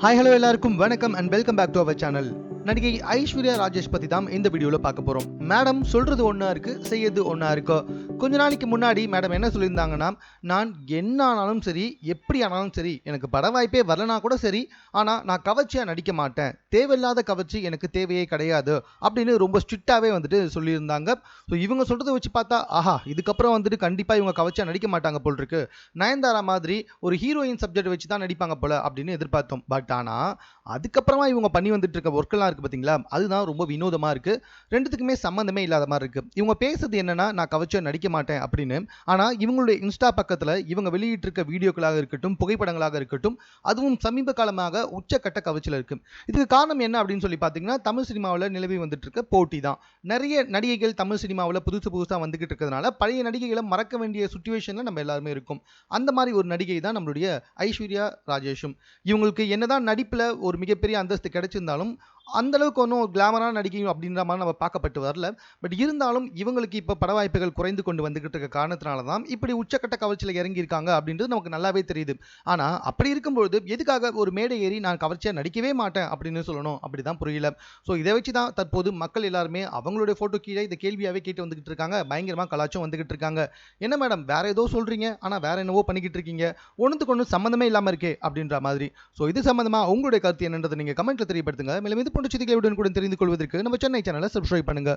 Hi hello எல்லாருக்கும் வணக்கம் and welcome back to our channel நடிகை ஐஸ்வர்யா ராஜேஷ் பத்தி தான் இந்த வீடியோவில் பார்க்க போறோம். மேடம் சொல்றது ஒன்றா இருக்கு செய்யறது ஒன்றா இருக்கோ? கொஞ்ச நாளைக்கு முன்னாடி மேடம் என்ன சொல்லியிருந்தாங்கன்னா நான் என்ன ஆனாலும் சரி எப்படி ஆனாலும் சரி எனக்கு பட வாய்ப்பே வரலனா கூட சரி ஆனால் நான் கவர்ச்சியாக நடிக்க மாட்டேன். தேவையில்லாத கவர்ச்சி எனக்கு தேவையே கிடையாது அப்படின்னு ரொம்ப ஸ்ட்ரிக்டாகவே வந்துட்டு சொல்லியிருந்தாங்க. ஸோ இவங்க சொல்றதை வச்சு பார்த்தா ஆஹா இதுக்கப்புறம் வந்துட்டு கண்டிப்பாக இவங்க கவர்ச்சியாக நடிக்க மாட்டாங்க போல் இருக்கு நயன்தாரா மாதிரி ஒரு ஹீரோயின் சப்ஜெக்ட் வச்சு தான் நடிப்பாங்க போல அப்படின்னு எதிர்பார்த்தோம். பட் ஆனால் அதுக்கப்புறமா இவங்க பண்ணி வந்துட்டு இருக்க ஒர்க்கெல்லாம் இருக்குது பார்த்தீங்களா அதுதான் ரொம்ப வினோதமாக இருக்கு. ரெண்டுத்துக்குமே சம்மந்தமே இல்லாத மாதிரி இருக்கு. இவங்க பேசுறது என்னன்னா நான் கவச்சம் நடிக்க மாட்டேன் அப்படின்னு. ஆனால் இவங்களுடைய இன்ஸ்டா பக்கத்தில் இவங்க வெளியிட்டிருக்க வீடியோக்களாக இருக்கட்டும் புகைப்படங்களாக இருக்கட்டும் அதுவும் சமீப காலமாக உச்சக்கட்ட கவர்ச்சியில் இருக்கு. இதுக்கு காரணம் என்ன அப்படின்னு சொல்லி பார்த்தீங்கன்னா தமிழ் சினிமாவில் நிலவி வந்துட்டு இருக்க போட்டி தான். நிறைய நடிகைகள் தமிழ் சினிமாவில் புதுசு புதுசாக வந்துகிட்டு இருக்கிறதுனால பழைய நடிகைகளை மறக்க வேண்டிய சுச்சுவேஷனில் நம்ம எல்லாருமே இருக்கும். அந்த மாதிரி ஒரு நடிகை தான் நம்மளுடைய ஐஸ்வர்யா ராஜேஷும். இவங்களுக்கு என்னதான் நடிப்பில் ஒரு மிகப்பெரிய அந்தஸ்து கிடைச்சிருந்தாலும் அந்த அளவுக்கு ஒன்றும் கிளாமரான நடிக்கையும் அப்படின்ற மாதிரி நம்ம பார்க்கப்பட்டு வரல. பட் இருந்தாலும் இவங்களுக்கு இப்போ பட வாய்ப்புகள் குறைந்து கொண்டு வந்துக்கிட்டு இருக்க காரணத்தினால தான் இப்படி உச்சக்கட்ட கவர்ச்சியில் இறங்கியிருக்காங்க அப்படின்றது நமக்கு நல்லாவே தெரியுது. ஆனால் அப்படி இருக்கும்பொழுது எதுக்காக ஒரு மேடை ஏறி நான் கவர்ச்சியாக நடிக்கவே மாட்டேன் அப்படின்னு சொல்லணும்? அப்படி தான் புரியல. ஸோ இதை வச்சு தான் தற்போது மக்கள் எல்லாருமே அவங்களுடைய ஃபோட்டோ கீழே இந்த கேள்வியாகவே கேட்டு வந்துக்கிட்டு இருக்காங்க. பயங்கரமாக கலாச்சும் வந்துக்கிட்டு இருக்காங்க. என்ன மேடம் வேற ஏதோ சொல்கிறீங்க ஆனால் வேற என்னவோ பண்ணிக்கிட்டு இருக்கீங்க. ஒன்றுத்துக்கு ஒன்று சம்மந்தமே இல்லாமல் இருக்கே அப்படின்ற மாதிரி. ஸோ இது சம்மந்தமாக உங்களுடைய கருத்து என்னன்றதை நீங்கள் கமெண்ட்டில் தெரியப்படுத்துங்க. மேலும் இது போன்ற செய்திகளை உடனுக்குடன் தெரிந்து கொள்வதற்கு நம்ம சென்னை சேனலை சப்ஸ்கிரைப் பண்ணுங்க.